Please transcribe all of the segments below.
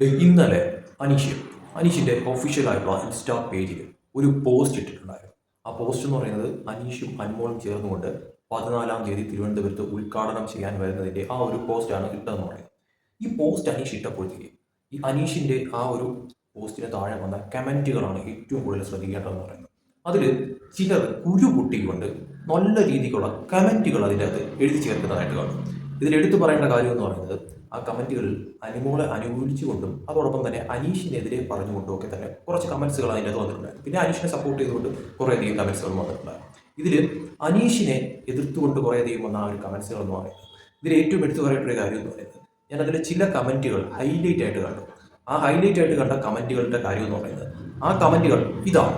ഇന്നലെ അനീഷ് അനീഷിന്റെ ഒഫീഷ്യലായിട്ടുള്ള ഇൻസ്റ്റാ പേജിൽ ഒരു പോസ്റ്റ് ഇട്ടിട്ടുണ്ടായിരുന്നു. ആ പോസ്റ്റ് എന്ന് പറയുന്നത് അനീഷും അൻമോളും ചേർന്നുകൊണ്ട് പതിനാലാം തീയതി തിരുവനന്തപുരത്ത് ഉദ്ഘാടനം ചെയ്യാൻ വരുന്നതിന്റെ ആ ഒരു പോസ്റ്റാണ് ഇട്ടതെന്ന് പറയുന്നത്. ഈ പോസ്റ്റ് അനീഷ് ഇട്ടപ്പോഴത്തേക്ക് ഈ അനീഷിന്റെ ആ ഒരു പോസ്റ്റിന് താഴെ വന്ന കമന്റുകളാണ് ഏറ്റവും കൂടുതൽ ശ്രദ്ധിക്കേണ്ടതെന്ന് പറയുന്നത്. അതിൽ ചിലർ കുരു പൊട്ടിക്കൊണ്ട് നല്ല രീതിക്കുള്ള കമന്റുകൾ അതിന്റെ അകത്ത് എഴുതി ചേർക്കുന്നതായിട്ട് കാണും ഇതിൽ എടുത്തു പറയേണ്ട കാര്യം എന്ന് പറയുന്നത് ആ കമന്റുകളിൽ അനുമോളെ അനുകൂലിച്ചുകൊണ്ടും അതോടൊപ്പം തന്നെ അനീഷിനെതിരെ പറഞ്ഞുകൊണ്ടും ഒക്കെ തന്നെ കുറച്ച് കമൻസുകൾ അതിന്റെ അകത്ത് വന്നിട്ടുണ്ടായിരുന്നു. പിന്നെ അനീഷിനെ സപ്പോർട്ട് ചെയ്തുകൊണ്ട് കുറേയധികം കമൻസുകൾ വന്നിട്ടുണ്ടായിരുന്നു. ഇതിൽ അനീഷിനെ എതിർത്തുകൊണ്ട് കുറേയധികം വന്ന ആ ഒരു കമൻസുകൾ എന്ന് പറയുന്നത് ഇതിൽ ഏറ്റവും എടുത്തു പറയേണ്ട ഒരു കാര്യം എന്ന് പറയുന്നത് ഞാൻ അതിൽ ചില കമന്റുകൾ ഹൈലൈറ്റ് ആയിട്ട് കണ്ടു. ആ ഹൈലൈറ്റ് ആയിട്ട് കണ്ട കമന്റുകളുടെ കാര്യം എന്ന് പറയുന്നത് ആ കമന്റുകൾ ഇതാണ്.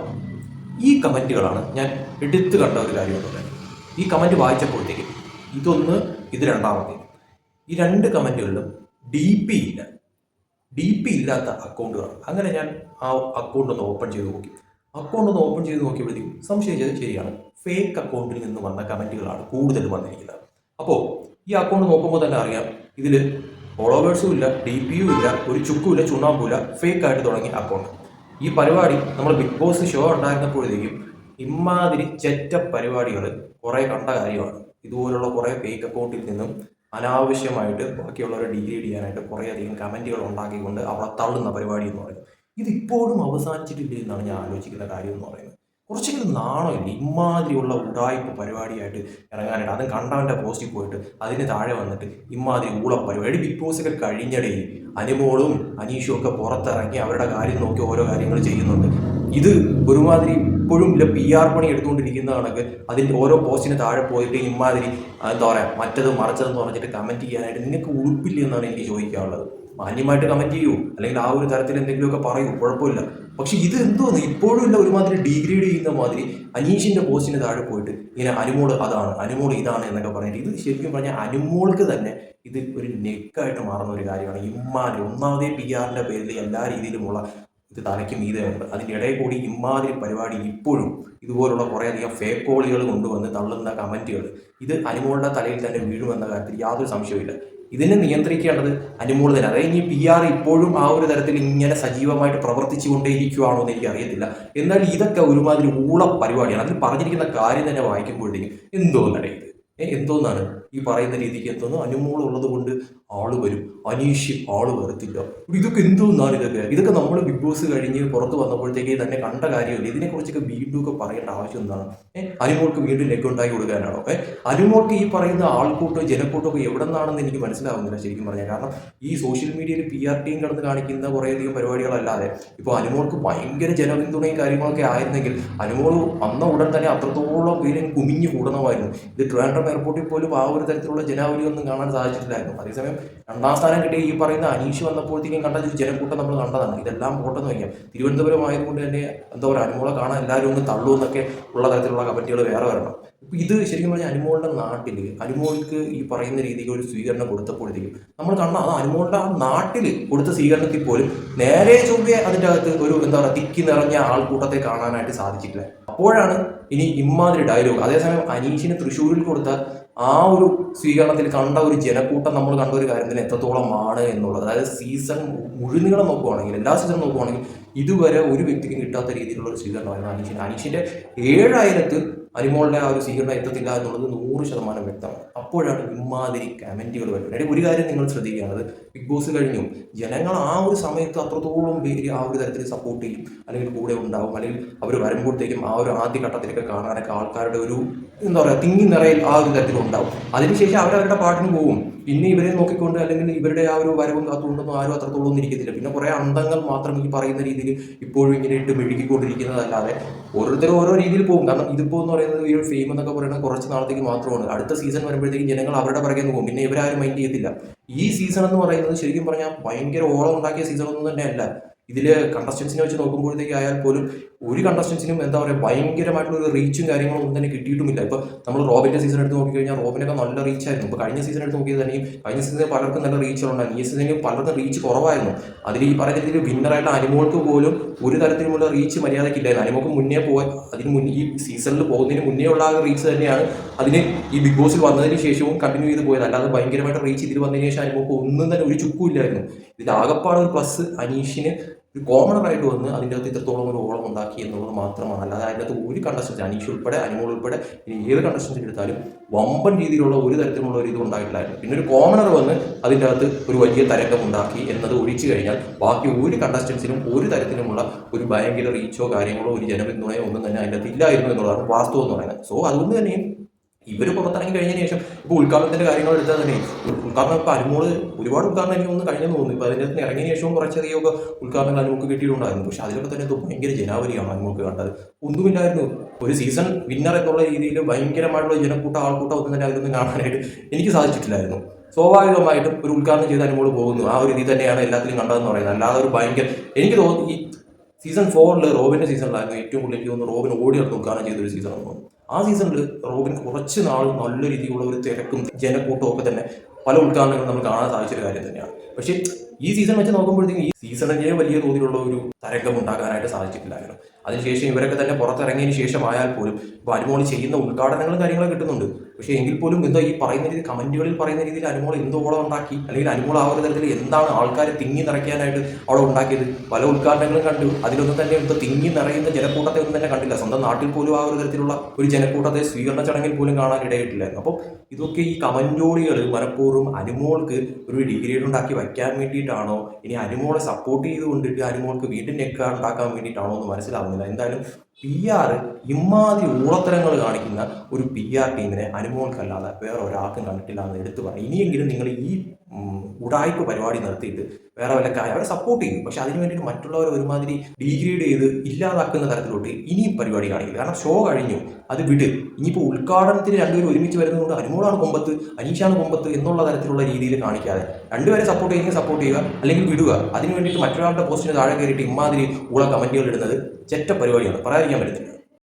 ഈ കമന്റുകളാണ് ഞാൻ എടുത്തു കണ്ട ഒരു കാര്യം എന്ന് പറയുന്നത്. ഈ കമന്റ് വായിച്ചപ്പോഴത്തേക്കും ഇതൊന്ന് ഇത് രണ്ടാമത്തെ. ഈ രണ്ട് കമന്റുകളിലും ഡി പി ഇല്ല. ഡി പി ഇല്ലാത്ത അക്കൗണ്ടുകളാണ് അങ്ങനെ ഞാൻ ആ അക്കൗണ്ട് ഒന്ന് ഓപ്പൺ ചെയ്ത് നോക്കി. അക്കൗണ്ട് ഒന്ന് ഓപ്പൺ ചെയ്ത് നോക്കിയപ്പോഴത്തേക്കും സംശയിച്ചത് ശരിയാണ്. ഫേക്ക് അക്കൗണ്ടിൽ നിന്ന് വന്ന കമന്റുകളാണ് കൂടുതൽ വന്നിരിക്കുന്നത്. അപ്പോൾ ഈ അക്കൗണ്ട് നോക്കുമ്പോൾ തന്നെ അറിയാം ഇതിൽ ഫോളോവേഴ്സും ഇല്ല ഡി പിയും ഇല്ല ഒരു ചുക്കും ഇല്ല ചുണ്ണാമ്പും ഇല്ല ഫേക്ക് ആയിട്ട് തുടങ്ങിയ അക്കൗണ്ട് ഈ പരിപാടി നമ്മൾ ബിഗ് ബോസ് ഷോ ഉണ്ടായിരുന്നപ്പോഴത്തേക്കും ഇമ്മാതിരി ചെറ്റ പരിപാടികൾ കുറേ കണ്ട കാര്യമാണ്. ഇതുപോലുള്ള കുറേ ഫേക്ക് അക്കൗണ്ടിൽ നിന്നും അനാവശ്യമായിട്ട് ബാക്കിയുള്ളവരെ ഡിഗ്രേഡ് ചെയ്യാനായിട്ട് കുറേയധികം കമന്റുകൾ ഉണ്ടാക്കിക്കൊണ്ട് അവിടെ തള്ളുന്ന പരിപാടി എന്ന് പറയുന്നത്. ഇതിപ്പോഴും അവസാനിച്ചിട്ടില്ല എന്നാണ് ഞാൻ ആലോചിക്കുന്ന കാര്യം എന്ന് പറയുന്നത്. കുറച്ചെങ്കിലും നാണമില്ല ഇമാതിരിയുള്ള ഉടായ്പ പരിപാടിയായിട്ട് ഇറങ്ങാനായിട്ട്. അതും കണ്ടവന്റെ പോസ്റ്റിൽ പോയിട്ട് അതിന് താഴെ വന്നിട്ട് ഇമാതിരി ഊള പരിപാടി. ബിഗ് ബോസ് ഒക്കെ കഴിഞ്ഞടേ. അനുമോളും അനീഷും ഒക്കെ പുറത്തിറങ്ങി അവരുടെ കാര്യം നോക്കി ഓരോ കാര്യങ്ങൾ ചെയ്യുന്നുണ്ട്. ഇത് ഒരുമാതിരി ഇപ്പോഴും ഇല്ല പി ആർ പണി എടുത്തുകൊണ്ടിരിക്കുന്ന കണക്ക്. അതിന്റെ ഓരോ പോസ്റ്റിന് താഴെ പോയിട്ട് ഇമാതിരി എന്താ പറയുക മറ്റത് മറച്ചതെന്ന് പറഞ്ഞിട്ട് കമന്റ് ചെയ്യാനായിട്ട് നിങ്ങൾക്ക് ഉടുപ്പില്ല എന്നാണ് എനിക്ക് ചോദിക്കാനുള്ളത്. മാന്യമായിട്ട് കമന്റ് ചെയ്യൂ. അല്ലെങ്കിൽ ആ ഒരു തരത്തിൽ എന്തെങ്കിലുമൊക്കെ പറയൂ. കുഴപ്പമില്ല. പക്ഷെ ഇത് എന്തോന്ന്? ഇപ്പോഴും ഇല്ല ഒരുമാതിരി ഡീഗ്രേഡ് ചെയ്യുന്ന മാതിരി അനീഷിന്റെ പോസ്റ്റിന് താഴെ പോയിട്ട് ഇങ്ങനെ അനുമോൾ അതാണ് അനുമോൾ ഇതാണ് എന്നൊക്കെ പറഞ്ഞിട്ട് ഇത് ശരിക്കും പറഞ്ഞാൽ അനുമോൾക്ക് തന്നെ ഇത് ഒരു നെക്കായിട്ട് മാറുന്ന ഒരു കാര്യമാണ്. ഇമ്മാതിരി ഒന്നാമതേ പി ആറിന്റെ പേരിൽ എല്ലാ രീതിയിലുമുള്ള ഇത് തലയ്ക്ക് മീതയുണ്ട്. അതിന്റെ ഇടയിൽ കൂടി ഇമ്മാതിരി പരിപാടി ഇപ്പോഴും ഇതുപോലുള്ള കുറേയധികം ഫേക്ക് കോളുകൾ കൊണ്ടുവന്ന് തള്ളുന്ന കമന്റുകൾ ഇത് അനുമോളുടെ തലയിൽ തന്നെ വീഴുമെന്ന കാര്യത്തിൽ യാതൊരു സംശയവുമില്ല. ഇതിനെ നിയന്ത്രിക്കേണ്ടത് അനുമോൾ തന്നെ അതായത് ഇനി പി ആർ ഇപ്പോഴും ആ ഒരു തരത്തിൽ ഇങ്ങനെ സജീവമായിട്ട് പ്രവർത്തിച്ചുകൊണ്ടേയിരിക്കുവാണോ എന്ന് എനിക്ക് അറിയത്തില്ല എന്നാൽ ഇതൊക്കെ ഒരുമാതിരി ഊള പരിപാടിയാണ്. അതിൽ പറഞ്ഞിരിക്കുന്ന കാര്യം തന്നെ വായിക്കുമ്പോഴത്തേക്കും എന്തോന്നടേ ഇത്? എന്തോന്നാണ് ഈ പറയുന്ന രീതിക്ക് എന്തോന്നു? അനുമോളുള്ളത് കൊണ്ട് ആൾ വരും. അനീഷ് ആൾ വരത്തില്ല. ഇതൊക്കെ എന്തോന്നാണ് ഇതൊക്കെ ഇതൊക്കെ നമ്മൾ ബിഗ് ബോസ് കഴിഞ്ഞ് പുറത്ത് വന്നപ്പോഴത്തേക്ക് തന്നെ കണ്ട കാര്യമില്ല? ഇതിനെക്കുറിച്ചൊക്കെ വീണ്ടും ഒക്കെ പറയേണ്ട ആവശ്യം എന്താണ്? ഏഹ് അനുമോൾക്ക് വീണ്ടും ലെഗ് ഉണ്ടാക്കി കൊടുക്കാനാണോ? ഏഹ് അനുമോൾക്ക് ഈ പറയുന്ന ആൾക്കൂട്ടോ ജനക്കൂട്ടോ ഒക്കെ എവിടെ നിന്നാണെന്ന് എനിക്ക് മനസ്സിലാവുന്നില്ല ശരിക്കും പറഞ്ഞാൽ. കാരണം ഈ സോഷ്യൽ മീഡിയയിൽ പി ആർ ടിയും കടന്ന് കാണിക്കുന്ന കുറേയധികം പരിപാടികളല്ലാതെ ഇപ്പോൾ അനുമോൾക്ക് ഭയങ്കര ജനപിന്തുണയും കാര്യങ്ങളൊക്കെ ആയിരുന്നെങ്കിൽ അനുമോൾ വന്ന ഉടൻ തന്നെ അത്രത്തോളം പേരും കുമിഞ്ഞു കൂടണമായിരുന്നു. ഇത് ട്രിവാൻഡ്രം എയർപോർട്ടിൽ പോലും ആ ഒരു തരത്തിലുള്ള ജനാവലി ഒന്നും കാണാൻ സാധിച്ചിട്ടില്ലായിരുന്നു. അതേസമയം രണ്ടാം സ്ഥാനം കിട്ടിയ ഈ പറയുന്ന അനീഷ് വന്നപ്പോഴത്തേക്കും കണ്ട ഒരു ജനക്കൂട്ടം നമ്മൾ കണ്ടതാണ്. ഇതെല്ലാം പോട്ടെന്ന് വയ്ക്കാം. തിരുവനന്തപുരം ആയതുകൊണ്ട് തന്നെ എന്താ പറയുക അനുമോളെ കാണാൻ എല്ലാവരും ഒന്ന് തള്ളുമെന്നൊക്കെ ഉള്ള തരത്തിലുള്ള കമ്മിറ്റികൾ വേറെ വരണം. ഇപ്പം ഇത് ശരിക്കും പറഞ്ഞാൽ അനുമോളുടെ നാട്ടിൽ അനുമോൾക്ക് ഈ പറയുന്ന രീതിക്ക് ഒരു സ്വീകരണം കൊടുത്തപ്പോഴത്തേക്കും നമ്മൾ കണ്ട അത് അനുമോളുടെ ആ നാട്ടിൽ കൊടുത്ത സ്വീകരണത്തിൽ പോലും നേരെ ചൊവ്വേ അതിന്റെ അകത്ത് ഒരു എന്താ പറയുക തിക്കി നിറഞ്ഞ ആൾക്കൂട്ടത്തെ കാണാനായിട്ട് സാധിച്ചിട്ടില്ല. അപ്പോഴാണ് ഇനി ഇമ്മാതിരി ഡയലോഗ് അതേസമയം അനീഷിന് തൃശ്ശൂരിൽ കൊടുത്ത ആ ഒരു സ്വീകരണത്തിൽ കണ്ട ഒരു ജനക്കൂട്ടം നമ്മൾ കണ്ട ഒരു കാര്യത്തിൽ എത്രത്തോളമാണ് എന്നുള്ളത്. അതായത് സീസൺ മുഴുനീളം നോക്കുവാണെങ്കിൽ എല്ലാ സീസണും നോക്കുവാണെങ്കിൽ ഇതുവരെ ഒരു വ്യക്തിക്കും കിട്ടാത്ത രീതിയിലുള്ള ഒരു സ്വീകരണമായിരുന്നു അനീഷിന്റെ. അനീഷിന്റെ ഏഴായിരത്ത് അനിമോളുടെ ആ ഒരു സ്വീകരണം എത്തത്തില്ല എന്നുള്ളത് നൂറ് ശതമാനം വ്യക്തമാണ്. അപ്പോഴാണ് ഇമാതിരി കമന്റുകൾ വരുന്നത്. ഒരു കാര്യം നിങ്ങൾ ശ്രദ്ധിക്കുകയാണത്. ബിഗ് ബോസ് കഴിഞ്ഞു. ജനങ്ങൾ ആ ഒരു സമയത്ത് അത്രത്തോളം പേര് ആ ഒരു തരത്തിൽ സപ്പോർട്ട് ചെയ്യും. അല്ലെങ്കിൽ കൂടെ ഉണ്ടാവും. അല്ലെങ്കിൽ അവർ വരുമ്പോഴത്തേക്കും ആ ഒരു ആദ്യ ഘട്ടത്തിലൊക്കെ കാണാനൊക്കെ ആൾക്കാരുടെ ഒരു എന്താ പറയുക തിങ്ങി നിറയിൽ ആ ഒരു തരത്തിൽ ഉണ്ടാവും. അതിനുശേഷം അവരവരുടെ പാട്ടിന് പോകും. പിന്നെ ഇവരെ നോക്കിക്കൊണ്ട് അല്ലെങ്കിൽ ഇവരുടെ ആ ഒരു വരവും കാത്തുകൊണ്ടൊന്നും ആരും അത്രത്തോളം ഒന്നും ഇരിക്കത്തില്ല. പിന്നെ കുറേ അന്തങ്ങൾ മാത്രം ഈ പറയുന്ന രീതിയിൽ ഇപ്പോഴും ഇങ്ങനെ ഇട്ട് മെഴുകിക്കൊണ്ടിരിക്കുന്നതല്ലാതെ ഓരോരുത്തരും ഓരോ രീതിയിൽ പോകും. കാരണം ഇതിപ്പോൾ എന്ന് പറയുന്നത് ഈ ഒരു ഫെയിം എന്നൊക്കെ പറയുന്നത് കുറച്ച് നാളത്തേക്ക് മാത്രമാണ്. അടുത്ത സീസൺ വരുമ്പോഴത്തേക്കും ജനങ്ങൾ അവരുടെ പുറകെ പോകും. പിന്നെ ഇവരാരും മൈൻഡ് ചെയ്യത്തില്ല. ഈ സീസൺ എന്ന് പറയുന്നത് ശരിക്കും പറഞ്ഞാൽ ഭയങ്കര ഓളം ഉണ്ടാക്കിയ സീസൺ ഒന്നും തന്നെ അല്ല ഇതിൽ കണ്ടസ്റ്റൻസിനെ വെച്ച് നോക്കുമ്പോഴത്തേക്ക് ആയാൽ പോലും ഒരു കണ്ടസ്റ്റൻസിനും എന്താ പറയുക ഭയങ്കരമായിട്ടുള്ള ഒരു റീച്ചും കാര്യങ്ങളും ഒന്നും തന്നെ കിട്ടിയിട്ടുമില്ല. ഇപ്പോൾ നമ്മൾ റോബിന്റെ സീസൺ എടുത്ത് നോക്കിക്കഴിഞ്ഞാൽ റോബിനൊക്കെ നല്ല റീച്ചായിരുന്നു ഇപ്പോൾ കഴിഞ്ഞ സീസൺ എടുത്ത് നോക്കിയത് തന്നെയും കഴിഞ്ഞ സീസണിൽ പലർക്കും നല്ല റീച്ച് ഉണ്ടായിരുന്നു ഈ സീസണിൽ പലർക്കും റീച്ച് കുറവായിരുന്നു. അതിൽ ഈ പറയുന്ന രീതിയിൽ വിന്നറായിട്ട് അനുമോൾക്ക് പോലും ഒരു തരത്തിലുമുള്ള റീച്ച് മര്യാദയ്ക്കില്ലായിരുന്നു അനുമോൾക്ക് മുന്നേ പോകാൻ അതിന് മുന്നേ ഈ സീസണിൽ പോകുന്നതിന് മുന്നേ ഉള്ള ആ റീച്ച് തന്നെയാണ് അതിന് ഈ ബിഗ് ബോസിൽ വന്നതിന് ശേഷവും കണ്ടിന്യൂ ചെയ്ത് പോയത്. അല്ലാതെ ഭയങ്കരമായിട്ട് റീച്ച് ഇതിൽ വന്നതിന് ശേഷം അനുമോൾക്ക് ഒന്നും തന്നെ ഒരു ചുക്കും ഇല്ലായിരുന്നു ഇതിൽ ആകപ്പാട് ഒരു പ്ലസ് അനീഷിന് ഒരു കോമണർ ആയിട്ട് വന്ന് അതിന്റെ അകത്ത് ഇത്രത്തോളം ഒരു ഓളം ഉണ്ടാക്കി എന്നുള്ളത് മാത്രമാണ്. അല്ലാതെ അതിന്റെ അകത്ത് ഒരു കണ്ടസ്റ്റൻസ് അനീഷ് ഉൾപ്പെടെ അനുമോൾ ഉൾപ്പെടെ ഏത് കണ്ടസ്റ്റൻസ് എടുത്താലും വമ്പൻ രീതിയിലുള്ള ഒരു തരത്തിലുള്ള ഒരു ഇത് ഉണ്ടായിട്ടില്ലായിരുന്നു. പിന്നെ ഒരു കോമണർ വന്ന് അതിന്റെ അകത്ത് ഒരു വലിയ തരംഗം ഉണ്ടാക്കി എന്നത് ഒഴിച്ചു കഴിഞ്ഞാൽ ബാക്കി ഒരു കണ്ടസ്റ്റൻസിനും ഒരു തരത്തിലുമുള്ള ഒരു ഭയങ്കര റീച്ചോ കാര്യങ്ങളോ ഒരു ജനപിന്തുണയോ ഒന്നും തന്നെ അതിന്റെ അകത്ത് ഇല്ലായിരുന്നു എന്നുള്ളതാണ് വാസ്തവം എന്ന് പറയുന്നത്. സോ അതുകൊണ്ട് തന്നെ ഇവർ പുറത്തിറങ്ങി കഴിഞ്ഞതിന് ശേഷം ഇപ്പോൾ ഉദ്ഘാടനത്തിന്റെ കാര്യങ്ങൾ എടുത്താൽ തന്നെ ഉദ്ഘാടനം ഇപ്പോൾ അനുമോൾ ഒരുപാട് ഉദ്ഘാടനം എനിക്ക് ഒന്ന് കഴിഞ്ഞെന്ന് തോന്നുന്നു. ഇപ്പോൾ അതിന്റെ അകത്ത് ഇറങ്ങിയ ശേഷവും കുറച്ചധികമൊക്കെ ഉദ്ഘാടനങ്ങൾ അനുമോക്ക് കിട്ടിയിട്ടുണ്ടായിരുന്നു. പക്ഷെ അതിലൊക്കെ തന്നെ എന്തോ ഭയങ്കര ജനാവലിയാണ് അനുമോക്ക് കണ്ടത്. ഒന്നുമില്ലായിരുന്നു. ഒരു സീസൺ വിന്നർ എന്നുള്ള രീതിയിൽ ഭയങ്കരമായിട്ടുള്ള ജനക്കൂട്ടം ആൾക്കൂട്ടം ഒന്നും തന്നെ അതിലൊന്നും കാണാനായിട്ട് എനിക്ക് സാധിച്ചിട്ടില്ലായിരുന്നു. സ്വാഭാവികമായിട്ടും ഒരു ഉദ്ഘാടനം ചെയ്ത് അനുമോൾ പോകുന്നു. ആ ഒരു രീതി തന്നെയാണ് എല്ലാത്തിലും കണ്ടതെന്ന് പറയുന്നത്. അല്ലാതെ ഒരു ഭയങ്കര എനിക്ക് തോന്നുന്നു ഈ സീസൺ ഫോറിൽ റോബിന്റെ സീസണിലായിരുന്നു ഏറ്റവും കൂടുതൽ എനിക്ക് തോന്നുന്നു റോബിൻ ഓടി നടന്ന് ഉദ്ഘാടനം ചെയ്തൊരു സീസൺ തോന്നുന്നു. ആ സീസണിൽ റോബിൻ കുറച്ച് നാൾ നല്ല രീതിയിലുള്ള ഒരു തിരക്കും ജനക്കൂട്ടവും ഒക്കെ തന്നെ പല ഉദ്ഘാടനങ്ങളും നമുക്ക് കാണാൻ സാധിച്ച ഒരു കാര്യം തന്നെയാണ്. പക്ഷേ ഈ സീസൺ വെച്ച് നോക്കുമ്പോഴത്തേക്കും ഈ സീസണിനെ വലിയ തോതിലുള്ള ഒരു തരംഗം ഉണ്ടാക്കാനായിട്ട് സാധിച്ചിട്ടില്ലായിരുന്നു. അതിനുശേഷം ഇവരൊക്കെ തന്നെ പുറത്തിറങ്ങിയതിന് ശേഷമായാൽ പോലും ഇപ്പോൾ അനുമോൾ ചെയ്യുന്ന ഉദ്ഘാടനങ്ങളും കാര്യങ്ങളും കിട്ടുന്നുണ്ട്. പക്ഷേ എങ്കിൽ പോലും എന്തോ ഈ പറയുന്ന രീതി കമന്റുകളിൽ പറയുന്ന രീതിയിൽ അനുമോൾ എന്തോളം ഉണ്ടാക്കി അല്ലെങ്കിൽ അനുമോൾ ആ ഒരു തരത്തിൽ എന്താണ് ആൾക്കാരെ തിങ്ങി നിറയ്ക്കാനായിട്ട് അവിടെ ഉണ്ടാക്കിയത്? പല ഉദ്ഘാടനങ്ങളും കണ്ടു. അതിലൊന്നും തന്നെ എന്തോ തിങ്ങി നിറയുന്ന ജനക്കൂട്ടത്തെ ഒന്നും തന്നെ കണ്ടില്ല. സ്വന്തം നാട്ടിൽ പോലും ആ ഒരു തരത്തിലുള്ള ഒരു ജനക്കൂട്ടത്തെ സ്വീകരണ ചടങ്ങിൽ പോലും കാണാൻ ഇടയിട്ടില്ലായിരുന്നു അപ്പോൾ ഇതൊക്കെ ഈ കമന്റോളികൾ മനഃപൂർവം അനുമോൾക്ക് ഒരു ഡിഗ്രി ഉണ്ടാക്കി വയ്ക്കാൻ വേണ്ടിയിട്ടാണോ? ഇനി അനുമോളെ സപ്പോർട്ട് ചെയ്തുകൊണ്ടിട്ട് അനുമോൾക്ക് വീണ്ടും ഒക്കെ ഉണ്ടാക്കാൻ വേണ്ടിയിട്ടാണോ എന്ന് മനസ്സിലാവുന്നില്ല. എന്തായാലും പി ആർ ഇമാതിരി ഊളത്തരങ്ങൾ കാണിക്കുന്ന ഒരു പി ആർ ടീമിനെ അനുമോൾക്കല്ലാതെ വേറെ ഒരാൾക്കും കണ്ടിട്ടില്ല എന്ന് എടുത്തു പറയും ഇനിയെങ്കിലും നിങ്ങൾ ഈ ഉടായ്പ പരിപാടി നടത്തിയിട്ട് വേറെ വല്ല കാര്യം അവരെ സപ്പോർട്ട് ചെയ്യും. പക്ഷെ അതിന് വേണ്ടിയിട്ട് മറ്റുള്ളവർ ഒരുമാതിരി ഡീഗ്രേഡ് ചെയ്ത് ഇല്ലാതാക്കുന്ന തരത്തിലോട്ട് ഇനിയും പരിപാടി കാണിക്കില്ല. കാരണം ഷോ കഴിഞ്ഞു അത് വിട്. ഇനിയിപ്പോൾ ഉദ്ഘാടനത്തിന് രണ്ടുപേരും ഒരുമിച്ച് വരുന്നതുകൊണ്ട് അനുമോളാണ് കൊമ്പത്ത് അനീഷാണ് കൊമ്പത്ത് എന്നുള്ള തരത്തിലുള്ള രീതിയിൽ കാണിക്കാതെ രണ്ടുപേരെ സപ്പോർട്ട് ചെയ്യുന്ന സപ്പോർട്ട് ചെയ്യുക അല്ലെങ്കിൽ വിടുക. അതിന് വേണ്ടിയിട്ട് മറ്റൊരാളുടെ പോസ്റ്റിന് താഴെ കയറിയിട്ട് ഇമാതിരി ഉള്ള കമന്റുകൾ ഇടുന്നത് ചെറ്റ പരിപാടിയാണ്. പറയാതിരിക്കാൻ പറ്റത്തില്ല.